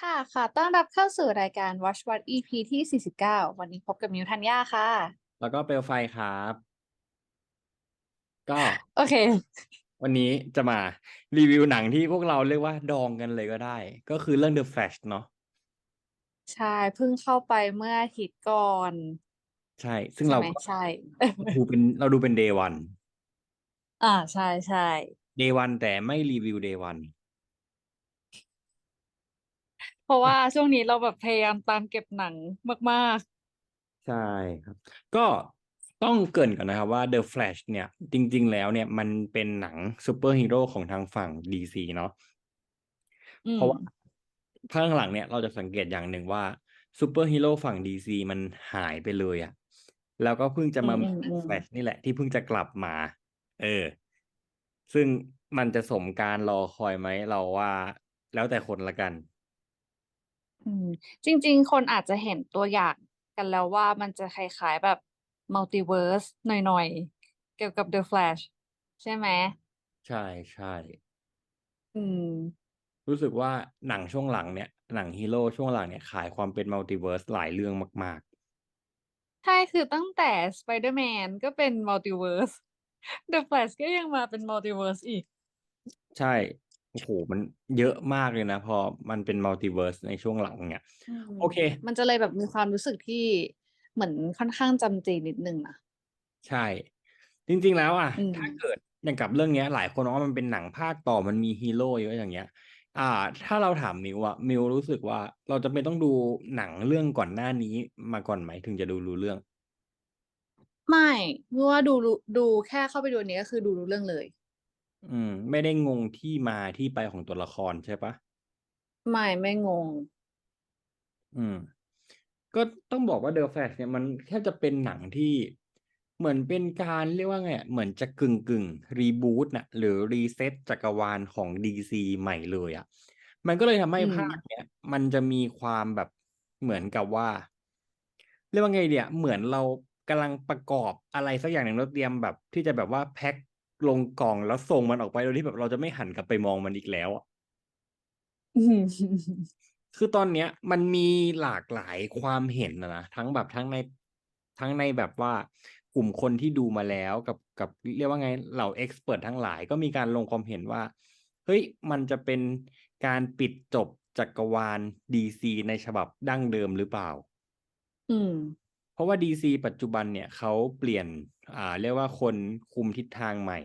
ค่ะ ค่ะ ต้อนรับเข้าสู่รายการ Watch What EP ที่ 49 วันนี้พบกับมิวทัญญาค่ะ แล้วก็เปลวไฟครับ ก็ โอเค วันนี้จะมารีวิวหนังที่พวกเราเรียกว่าดองกันเลยก็ได้ ก็คือเรื่อง The Flash เนาะ ใช่ เพิ่งเข้าไปเมื่ออาทิตย์ก่อน ใช่ ซึ่งใช่เราไหมก็ใช่ ดูเป็นเราดูเป็น day one อ่า ใช่ใช่ day one แต่ไม่รีวิว day one เพราะว่าช่วงนี้เราแบบพยายามตามเก็บหนังมาก ใช่ครับ ก็ต้องเกริ่นก่อนนะครับว่า The Flash เนี่ย จริง ๆ แล้วเนี่ยมันเป็นหนังซูเปอร์ฮีโร่ของทางฝั่ง DC เนาะๆ อืเพม ราะว่าข้างหลังเนี่ยเราจะสังเกตอย่างหนึ่งว่าซูเปอร์ฮีโร่ฝั่ง DC มันหายไปเลยอะแล้วก็เพิ่งจะอืมามอืมีมอืมแฟลชนี่แหละที่เพิ่งจะกลับมา เออ ซึ่งมันจะสมการรอคอยไหมเราว่าแล้วแต่คนละกัน อืม จริง ๆ คนอาจจะเห็นตัวอย่างกันแล้วว่า มันจะคล้าย ๆ แบบมัลติเวิร์สหน่อย ๆ เกี่ยวกับ The Flash ใช่ไหม ใช่ใช่อืม รู้สึกว่า หนังช่วงหลังเนี่ย หนังฮีโร่ช่วงหลังเนี่ย ขายความเป็นมัลติเวิร์สหลายเรื่องมากใช่ คือตั้งแต่ Spider-Man ก็เป็นมัลติเวิร์ส The Flash ก็ยังมาเป็นมัลติเวิร์สอีกๆใช่ โอ้โห มันเยอะมากเลยนะ พอมันเป็นมัลติเวิร์สในช่วงหลังเนี่ย อืมโอเค มันจะเลยแบบมีความรู้สึกที่เหมือนค่อนข้างจำเจนิดนึงนะ ใช่ จริง ๆ แล้วอะ อืม ถ้าเกิดอย่างกับเรื่องเนี้ย หลายคนมองว่ามันเป็นหนังภาคต่อมันมีฮีโร่เยอะอย่างเงี้ย อ่า ถ้าเราถามมิวอะมิวรู้สึกว่าเราจะเป็นต้องดูหนังเรื่องก่อนหน้านี้มาก่อนไหมถึงจะดูรู้เรื่อง ไม่เพราะว่าดูรู้ดูแค่เข้าไปดูอันนี้ก็คือดูรู้เรื่องเลย อืม ไม่ได้งงที่มาที่ไปของตัวละครใช่ปะ ไม่ไม่งง อืม ก็ต้องบอกว่า The Flash เนี่ยมันแทบจะเป็นหนังที่เหมือนเป็นการเรียกว่าไงอะเหมือนจะกึ่งกึ่งรีบูตน่ะ หรือรีเซ็ตจักรวาลของ DC ใหม่เลยอะ มันก็เลยทำให้อืม ภาคเนี้ยมันจะมีความแบบเหมือนกับว่า เรียกว่าไงเดียเหมือนเรากำลังประกอบอะไรสักอย่างหนึ่งแล้วเตรียมแบบ ที่จะแบบว่าแพ็ค ลงกล่องแล้วส่งมันออกไปโดยที่แบบเราจะไม่หันกลับไปมองมันอีกแล้วอะอืมคือตอนเนี้ย มันมีหลากหลายความเห็นนะนะทั้งแบบทั้งในทั้งในแบบว่ากลุ่มคนที่ดูมาแล้วกับกับเรียกว่าไงเหล่าเอ็กซ์เพรสทั้งหลายก็มีการลงความเห็นว่า เฮ้ยมันจะเป็นการปิดจบจักรวาล DC ในฉบับดั้งเดิมหรือเปล่า อืม เพราะว่า DC ปัจจุบันเนี่ยเขาเปลี่ยน อ่าเรียกว่าคนคุมทิศทางใหม่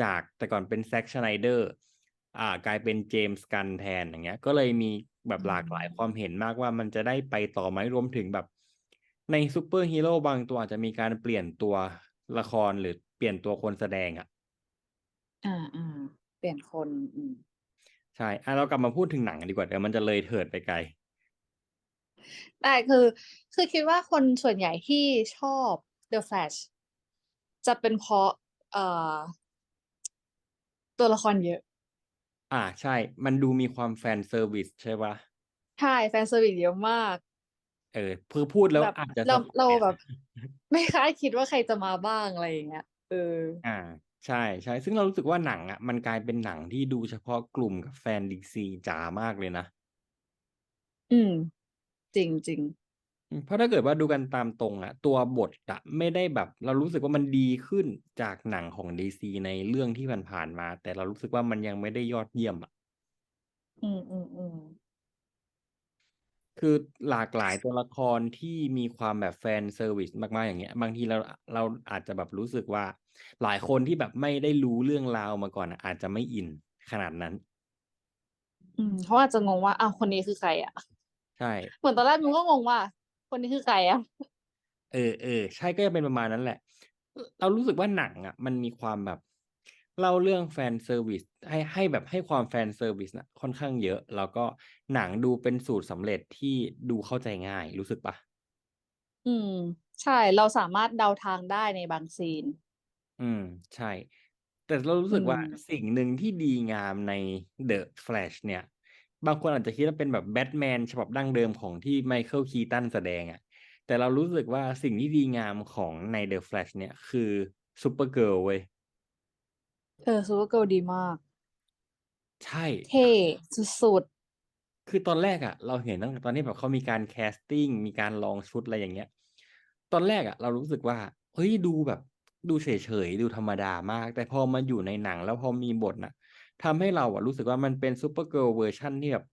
จากแต่ก่อนเป็นแซ็กชไนเดอร์อ่ากลายเป็นเจมส์กันแทนอย่างเงี้ย ก็เลยมีแบบหลากหลายความเห็นมากว่ามันจะได้ไปต่อไหมรวมถึงแบบ ในซูเปอร์ฮีโร่บางตัวอาจจะมีการเปลี่ยนตัวละครหรือเปลี่ยนตัวคนแสดงอะอ่าอ่าเปลี่ยนคนอืมใช่อะเรากลับมาพูดถึงหนังกันดีกว่าเดี๋ยวมันจะเลยเถิดไปไกลได้คือ คือคิดว่าคนส่วนใหญ่ที่ชอบ The Flash จะเป็นเพราะเอ่อตัวละครเยอะ อ่าใช่ มันดูมีความแฟนเซอร์วิสใช่ปะใช่แฟนเซอร์วิสเยอะมาก เออเพื่อพูดแล้วแบบอาจจะเราสปอยเราอะแบบ ไม่คาดคิดว่าใครจะมาบ้างอะไรอย่างเงี้ยเออ อ่า ใช่ใช่ซึ่งเรารู้สึกว่าหนังอะมันกลายเป็นหนังที่ดูเฉพาะกลุ่มกับแฟนดีซีจ๋ามากเลยนะ อืม จริงจริงอืม เพราะถ้าเกิดว่าดูกันตามตรงอะตัวบทอะไม่ได้แบบ เรารู้สึกว่ามันดีขึ้นจากหนังของดีซีในเรื่องที่ผ่านๆมา แต่เรารู้สึกว่ามันยังไม่ได้ยอดเยี่ยมอะอืมอืมอืมคือหลากหลายตัวละครที่มีความแบบแฟนเซอร์วิสมากๆอย่างเงี้ย บางทีเราเราอาจจะแบบรู้สึกว่า หลายคนที่แบบไม่ได้รู้เรื่องราวมาก่อนอาจจะไม่อินขนาดนั้น อืมเขาอาจจะงงว่าอ้าวคนนี้คือใครอะ ใช่เหมือนตอนแรกมิวก็งงว่า คนนี้คือใครอะ เออเออใช่ก็จะเป็นประมาณนั้นแหละ เรารู้สึกว่าหนังอะ มันมีความแบบ เล่าเรื่องแฟนเซอร์วิสให้ให้แบบให้ความแฟนเซอร์วิสนะค่อนข้างเยอะ แล้วก็หนังดูเป็นสูตรสำเร็จที่ดูเข้าใจง่ายรู้สึกปะอืม ใช่เราสามารถเดาทางได้ในบางซีน อืม ใช่ แต่เรารู้สึกว่าอืมสิ่งหนึ่งที่ดีงามใน The Flash เนี่ย บางคนอาจจะคิดว่าเป็นแบบแบทแมนฉบับดั้งเดิมของที่ไมเคิลคีตันแสดงอะ่ะ แต่เรารู้สึกว่าสิ่งที่ดีงามของใน The Flash เนี่ยคือซูเปอร์เกิร์ลเว้ย เออซูเปอร์เกิร์ลดีมาก ใช่ เท่สุดคือตอนแรกอะเราเห็นตั้งแต่ตอนที่แบบเขามีการแคสติ้งมีการลองชุดอะไรอย่างเงี้ย ตอนแรกอะเรารู้สึกว่าเฮ้ยดูแบบดูเฉยๆ ดูธรรมดามาก แต่พอมาอยู่ในหนังแล้วพอมีบทน่ะ ทำให้เราอะรู้สึกว่ามันเป็นซูเปอร์เกิร์ลเวอร์ชันที่แบบ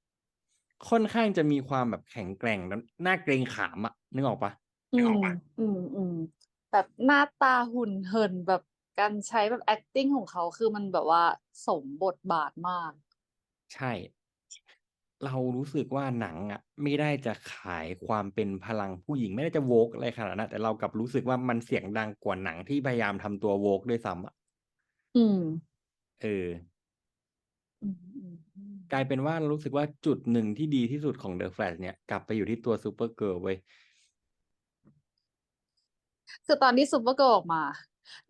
ค่อนข้างจะมีความแบบแข็งแกร่งแล้วน่าเกรงขามอะนึกออกปะอืมอืมอืมแบบหน้าตาหุ่นเหินแบบการใช้แบบ acting ของเขาคือมันแบบว่าสมบทบาทมาก ใช่ เรารู้สึกว่าหนังอะไม่ได้จะขายความเป็นพลังผู้หญิงไม่ได้จะโวกอะไรขนาดนั้นแต่เรากลับรู้สึกว่ามันเสียงดังกว่าหนังที่พยายามทำตัวโวกด้วยซ้ำอะอืม เออ อืมอืมอืม กลายเป็นว่าเรารู้สึกว่าจุดหนึ่งที่ดีที่สุดของ The Flash เนี่ย กลับไปอยู่ที่ตัวซูเปอร์เกิร์ลเว้ย คือตอนที่ซูเปอร์เกิร์ลออกมา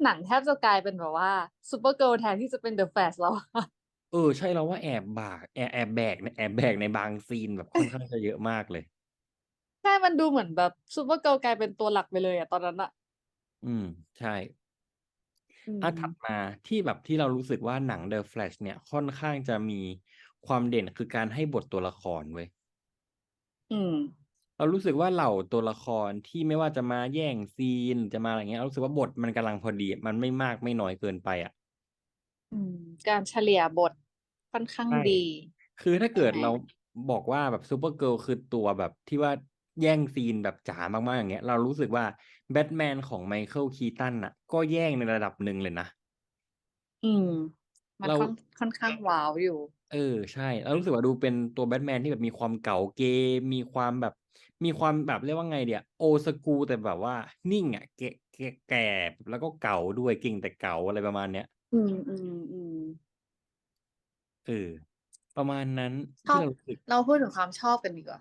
หนังแทบจะกลายเป็นแบบว่าซูเปอร์เกิร์ลแทนที่จะเป็นเดอะแฟลชแล้วอะเออ ใช่เราว่าแอบบากแอบแอบแบกแอบแบกในบางซีนแบบค่อนข้างจะเยอะมากเลย ใช่มันดูเหมือนแบบซูเปอร์เกิร์ลกลายเป็นตัวหลักไปเลยอะตอนนั้นอะอืม ใช่ อืมอะถัดมาที่แบบที่เรารู้สึกว่าหนัง The Flash เนี่ยค่อนข้างจะมีความเด่นคือการให้บทตัวละครเว้ยอืมเรารู้สึกว่าเหล่าตัวละครที่ไม่ว่าจะมาแย่งซีนจะมาอะไรเงี้ยเรารู้สึกว่าบทมันกำลังพอดี มันไม่มากไม่น้อยเกินไปอะอืมการเฉลี่ยบทค่อนข้างใช่ดี คือถ้าเกิดใช่ไหมเราบอกว่าแบบซูเปอร์เกิร์ลคือตัวแบบที่ว่า แย่งซีนแบบจ๋ามากๆอย่างเงี้ย เรารู้สึกว่าแบทแมนของไมเคิลคีตันอะ ก็แย่งในระดับหนึ่งเลยนะ อืม มันเราค่อนค่อนข้างว้าวอยู่ เออใช่แล้วรู้สึกว่าดูเป็นตัวแบทแมนที่แบบมีความเก๋าเกมมีความแบบ มีความแบบเรียกว่าไงเดียโอสกูแต่แบบว่า นิ่งอะแก่แก่แก่แล้วก็เก๋าด้วยเก่งแต่เก๋าอะไรประมาณเนี้ยอืมอืมอืมเออประมาณนั้นชอที่บเรารู้สึก เราพูดถึงความชอบกันดีกว่า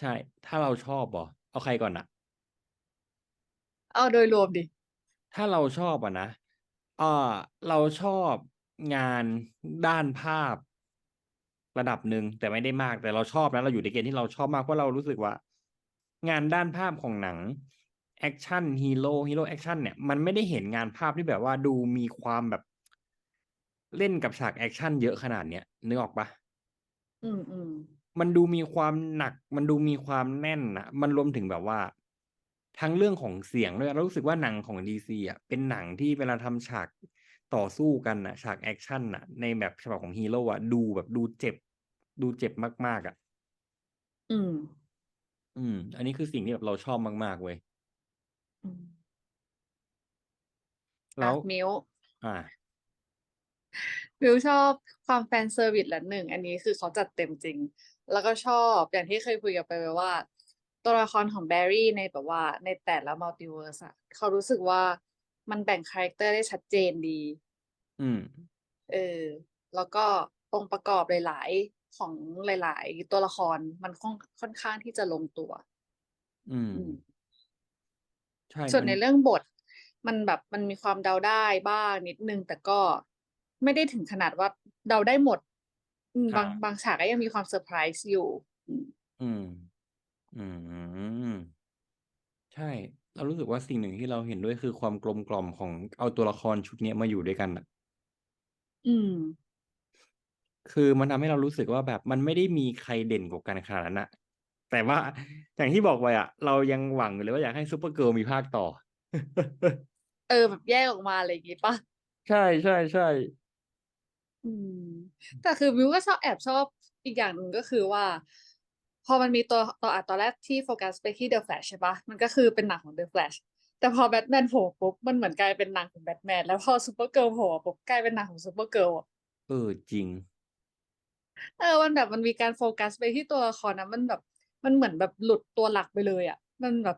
ใช่ ถ้าเราชอบเหรอเอาใครก่อนนะเอาโดยรวมดิ ถ้าเราชอบอะนะเออเราชอบงานด้านภาพระดับหนึ่งแต่ไม่ได้มากแต่เราชอบนะเราอยู่ในเกณฑ์ที่เราชอบมากเพราะเรารู้สึกว่า งานด้านภาพของหนังแอคชั่นฮีโร่ฮีโร่แอคชั่นเนี่ยมันไม่ได้เห็นงานภาพที่แบบว่าดูมีความแบบ เล่นกับฉากแอคชั่นเยอะขนาดเนี้ยนึกออกปะอืมอืม มันดูมีความหนัก มันดูมีความแน่นนะมันรวมถึงแบบว่า ทั้งเรื่องของเสียงด้วยเรารู้สึกว่าหนังของดีซีอะเป็นหนังที่เวลาทำฉากต่อสู้กันน่ะฉากแอคชั่นน่ะในแบบฉบับของฮีโร่อะดูแบบดูเจ็บ ดูเจ็บมาก ๆอะอืม อืม อันนี้คือสิ่งที่แบบเราชอบมาก ๆ เว้ยอืมแล้อะวมิวอ่ามิวชอบความแฟนเซอร์วิสละหนึ่ง อันนี้คือเขาจัดเต็มจริง แล้วก็ชอบอย่างที่เคยคุยกันไปไว้ว่า ตัวละครของแบร์รี่ในแบบว่าในแต่ละมัลติเวิร์สอะเขารู้สึกว่ามันแบ่งคาแรคเตอร์ได้ชัดเจนดี อืม เออ แล้วก็องค์ประกอบหลาย ๆ ของหลาย ๆ ตัวละครมันค่อนค่อนข้างที่จะลงตัว อืมอืมใช่ ส่วนมันในเรื่องบท มันแบบมันมีความเดาได้บ้างนิดนึง แต่ก็ไม่ได้ถึงขนาดว่าเดาได้หมด อืมครับบางบางฉากก็ยังมีความเซอร์ไพรส์อยู่อืมอืม อืม ใช่ เรารู้สึกว่าสิ่งหนึ่งที่เราเห็นด้วยคือความกลมกล่อมของเอาตัวละครชุดเนี้ยมาอยู่ด้วยกันอะอืม คือมันทำให้เรารู้สึกว่าแบบมันไม่ได้มีใครเด่นกว่ากันขนาดนั้นอะแต่ว่า อย่างที่บอกไปอะเรายังหวังอยู่เลยว่าอยากให้ซูเปอร์เกิร์ลมีภาคต่อ เออแบบแยกออกมาอะไรอย่างงี้ปะใช่ใช่ใช่ อืม แต่คือมิวก็ชอบแอบชอบอีกอย่างหนึ่งก็คือว่า พอมันมีตัวตัวอะตอนแรกที่โฟกัสไปที่เดอะแฟลชใช่ปะมันก็คือเป็นหนังของเดอะแฟลชแต่พอแบทแมนโผล่ปุ๊บมันเหมือนกลายเป็นหนังของแบทแมนแล้วพอซูเปอร์เกิร์ลโผล่ปุ๊บกลายเป็นหนังของซูเปอร์เกิร์ลเออจริง เออมันแบบมันมีการโฟกัสไปที่ตัวละครนะมันแบบมันเหมือนแบบหลุดตัวหลักไปเลยอะ มันแบบ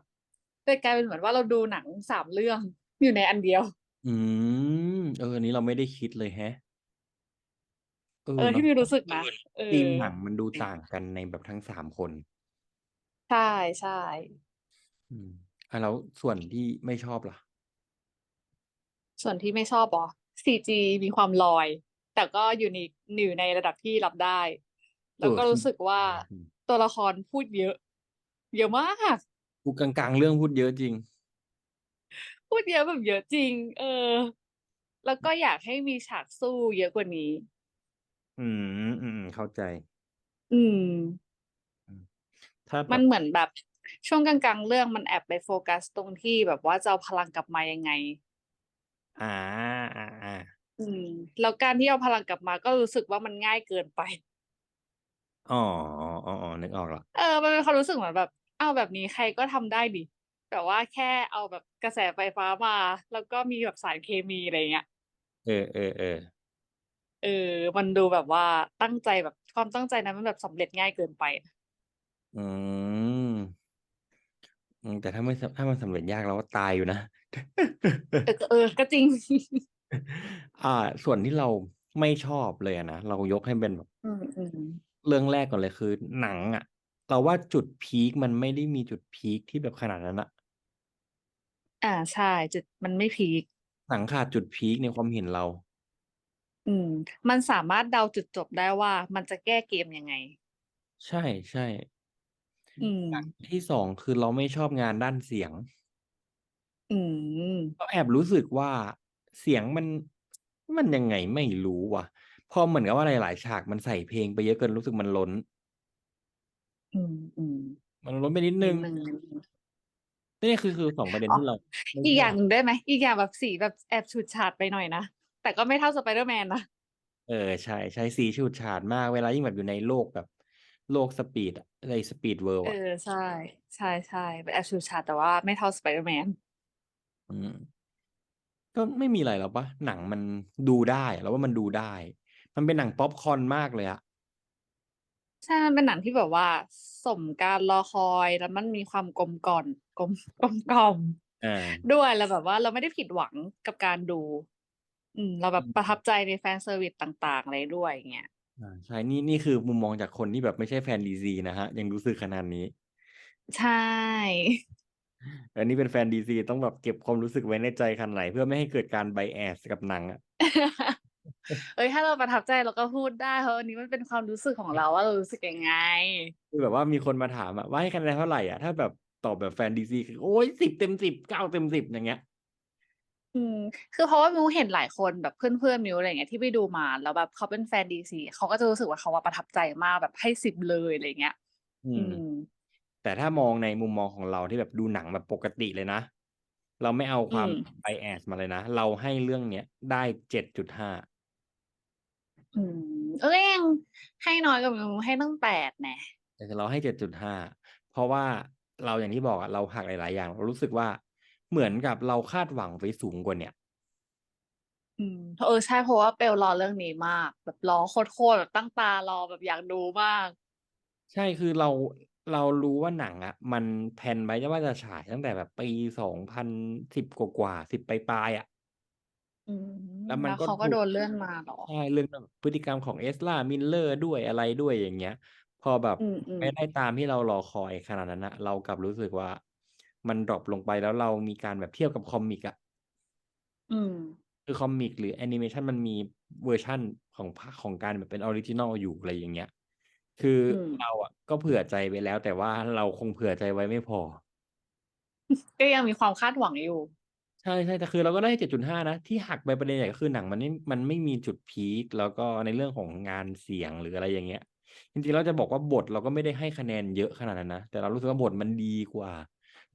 เลยกลายเป็นเหมือนว่าเราดูหนังสามเรื่องอยู่ในอันเดียว อืม เอออันนี้เราไม่ได้คิดเลยแฮะ เอเอออที่เนาะมิวรู้สึกนะเอธีมอหนังมันดูต่างกันในแบบทั้งสามคน ใช่ใช่อืมอะแล้วส่วนที่ไม่ชอบล่ะ ส่วนที่ไม่ชอบอ๋อ CG มีความลอย แต่ก็อยู่ในอยู่ในระดับที่รับได้แล้วก็เออรู้สึกว่าอืมตัวละครพูดเยอะ เยอะมาก กูกลางๆ เรื่องพูดเยอะจริง พูดเยอะแบบเยอะจริง เออ แล้วก็อยากให้มีฉากสู้เยอะกว่านี้ อืมอืม อืม เข้าใจอืม ถ้าแบมันบ เหมือนแบบช่วงกลาง ๆ เรื่องมันแอบไปโฟกัสตรงที่แบบว่าจะเอาพลังกลับมายังไง อ่า อ่า อ่า อืม แล้วการที่เอาพลังกลับมาก็รู้สึกว่ามันง่ายเกินไป อ๋อ อ๋ออ๋อนึกออกละ เออ มันเป็นความรู้สึกเหมือนแบบเอาแบบนี้ใครก็ทำได้ดิ แต่ว่าแค่เอาแบบกระแสไฟฟ้ามา แล้วก็มีแบบสารเคมี อะไรเงี้ย เออ เออ เออ เออ มันดูแบบว่าตั้งใจแบบความตั้งใจนั้นมันแบบสำเร็จง่ายเกินไป อืม อืม แต่ถ้าไม่สถ้ามันสำเร็จยากเราก็ตายอยู่นะ เออก็เออ ก็จริง อ่า ส่วนที่เราไม่ชอบเลยอะนะ เรายกให้เป็นแบบอืมอืมเรื่องแรกก่อนเลยคือ หนังอะเราว่าจุดพีคมันไม่ได้มีจุดพีคที่แบบขนาดนั้นอะอ่าใช่จุดมันไม่พีคหนังขาดจุดพีคในความเห็นเรา อืม มันสามารถเดาจุดจบได้ว่ามันจะแก้เกมยังไง ใช่ ใช่ อืม อย่างที่สองคือเราไม่ชอบงานด้านเสียง อืมเราแอบรู้สึกว่าเสียงมัน มันยังไงไม่รู้ว่ะ พอเหมือนกับว่าหลาย ๆ ฉากมันใส่เพลงไปเยอะเกินรู้สึกมันล้น อืมอืมมันล้นไปนิดนินึดงนึงนิดนึงนี่คือคือสองประเด็นอ๋อที่เราไม่อีกชออย่างหนึ่งได้ไหมอีกอย่างแบบสีแบบแอบฉูดฉาดไปหน่อยนะ แต่ก็ไม่เท่าสไปเดอร์แมนนะ เออใช่ใช่สีฉูดฉาดมากเวลายิ่งแบบอยู่ในโลกแบบ โลกสปีดอะในสปีดเวิลด์เออะอใช่ ใช่ใช่แอบฉูดฉาดแต่ว่าไม่เท่าสไปเดอร์แมนอืมก็ไม่มีอะไรแล้วปะหนังมันดูได้แล้วว่ามันดูได้ มันเป็นหนังป๊อปคอร์นมากเลยอะใช่มันเป็นหนังที่แบบว่า สมการรอคอยแล้วมันมีความกลมกล่อมกลมกลมกล่อมอ่า ด้วยแล้วแบบว่าเราไม่ได้ผิดหวังกับการดู อืมเราแบบประทับใจในแฟนเซอร์วิสต่างๆอะไรด้วยอย่างเงี้ยอ่าใช่นี่นี่คือมุมมองจากคนที่แบบไม่ใช่แฟนดีซีนะฮะ ยังรู้สึกขนาดนี้ ใช่ อันนี้เป็นแฟนดีซีต้องแบบเก็บความรู้สึกไว้ในใจขนาดไหนเพื่อไม่ให้เกิดการไบแอสกับหนังอะเอ้ยถ้าเราประทับใจเราก็พูดได้เพราะอันนี้มันเป็นความรู้สึกของเราว่าเรารู้สึกยังไง คือแบบว่ามีคนมาถามอะว่าให้คะแนนเท่าไหร่อะถ้าแบบตอบแบบแฟนดีซีคือโอ้ยสิบเต็มสิบเก้าเต็มสิบอย่างเงี้ย อืม คือเพราะว่ามิวเห็นหลายคนแบบเพื่อนๆมิวอะไรเงี้ยที่ไปดูมาแล้วแบบเขาเป็นแฟนดีซีเขาก็จะรู้สึกว่าเขาว่าประทับใจมากแบบให้สิบเลยอะไรเงี้ย อือืม ม แต่ถ้ามองในมุมมองของเราที่แบบดูหนังแบบปกติเลยนะ เราไม่เอาความอืมไบแอสมาเลยนะ เราให้เรื่องเนี้ยได้เจ็ดจุดห้าอืม เอ้ยยังให้น้อยกว่ามิวให้ตั้งแปดแน่แต่เราให้เจ็ดจุดห้าเพราะว่าเราอย่างที่บอกอะเราหักหลาย ๆ อย่าง เรารู้สึกว่า เหมือนกับเราคาดหวังไปสูงกว่าเนี่ย อืมเออใช่เพราะว่าเปลรอเรื่องนี้มาก แบบรอโคตรๆแบบตั้งตารอแบบอยากดูมาก ใช่คือเราเรารู้ว่าหนังอะมันแพลนไว้ว่าจะฉายตั้งแต่แบบปีสองพันสิบกว่าๆสิบปลายๆอะอืมแล้วมันแล้วก็เขาก็ถูกโดนเลื่อนมาเหรอ ใช่เรื่องแบบพฤติกรรมของเอสลามิลเลอร์ด้วยอะไรด้วยอย่างเงี้ย พอแบบอืมอืมไม่ได้ตามที่เรารอคอยขนาดนั้นนะเรากลับรู้สึกว่า มันดรอปลงไปแล้วเรามีการแบบเทียบกับคอมิกอะอืมคือคอมิกหรือแอนิเมชันมันมีเวอร์ชั่นของภาคของการแบบเป็นออริจินอลอยู่อะไรอย่างเงี้ย คืออมเราอะก็เผื่อใจไปแล้ว แต่ว่าเราคงเผื่อใจไว้ไม่พอ ก็ยังมีความคาดหวังอยู่ ใช่ใช่แต่คือเราก็ได้เจ็ดจุดห้านะ ที่หักไปประเด็นใหญ่ก็คือหนังมันไม่มันไม่มีจุดพีคแล้วก็ในเรื่องของงานเสียงหรืออะไรอย่างเงี้ยจริงๆเราจะบอกว่าบทเราก็ไม่ได้ให้คะแนนเยอะขนาดนั้นนะ แต่เรารู้สึกว่าบทมันดีกว่า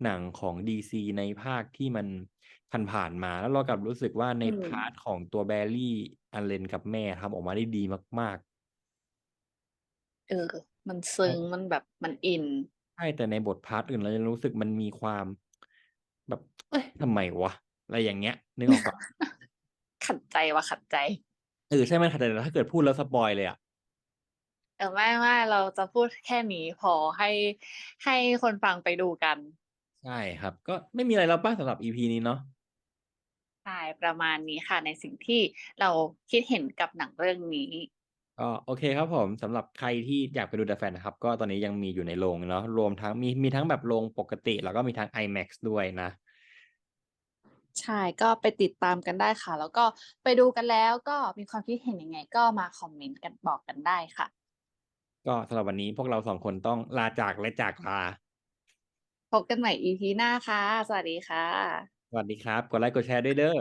หนังของดีซีในภาคที่มันผ่านๆมาแล้วเรากลับรู้สึกว่าในอืมพาร์ทของตัวแบร์รี่อันเลนกับแม่ทำออกมาได้ดีมากเออ มันซึ้งมันแบบมันอินๆใช่แต่ในบทพาร์ทอื่นเราจะรู้สึกมันมีความ แบบ เอ้ยทำไมวะอะไรอย่างเงี้ย นึกออกปะขัดใจว่ะขัดใจเออใช่ไหมแต่ถ้าเกิดพูดแล้วสปอยเลยอะเออไม่ไม่เราจะพูดแค่นี้พอให้ให้คนฟังไปดูกัน ใช่ครับ ก็ไม่มีอะไรแล้วป้าสำหรับ EP นี้เนาะใช่ประมาณนี้ค่ะ ในสิ่งที่เราคิดเห็นกับหนังเรื่องนี้ ก็โอเคครับผมสำหรับใครที่อยากไปดู The Fan นะครับ ก็ตอนนี้ยังมีอยู่ในโรงเนาะรวมทั้งมีมีทั้งแบบโรงปกติ แล้วก็มีทั้ง IMAX ด้วยนะ ใช่ก็ไปติดตามกันได้ค่ะ แล้วก็ไปดูกันแล้วก็มีความคิดเห็นยังไง ก็มาคอมเมนต์กันบอกกันได้ค่ะ ก็สำหรับวันนี้พวกเราสองคนต้องลาจากและจากลา พบกันใหม่ EP หน้าค่ะ สวัสดีค่ะ สวัสดีครับ กดไลค์กดแชร์ด้วยเด้อ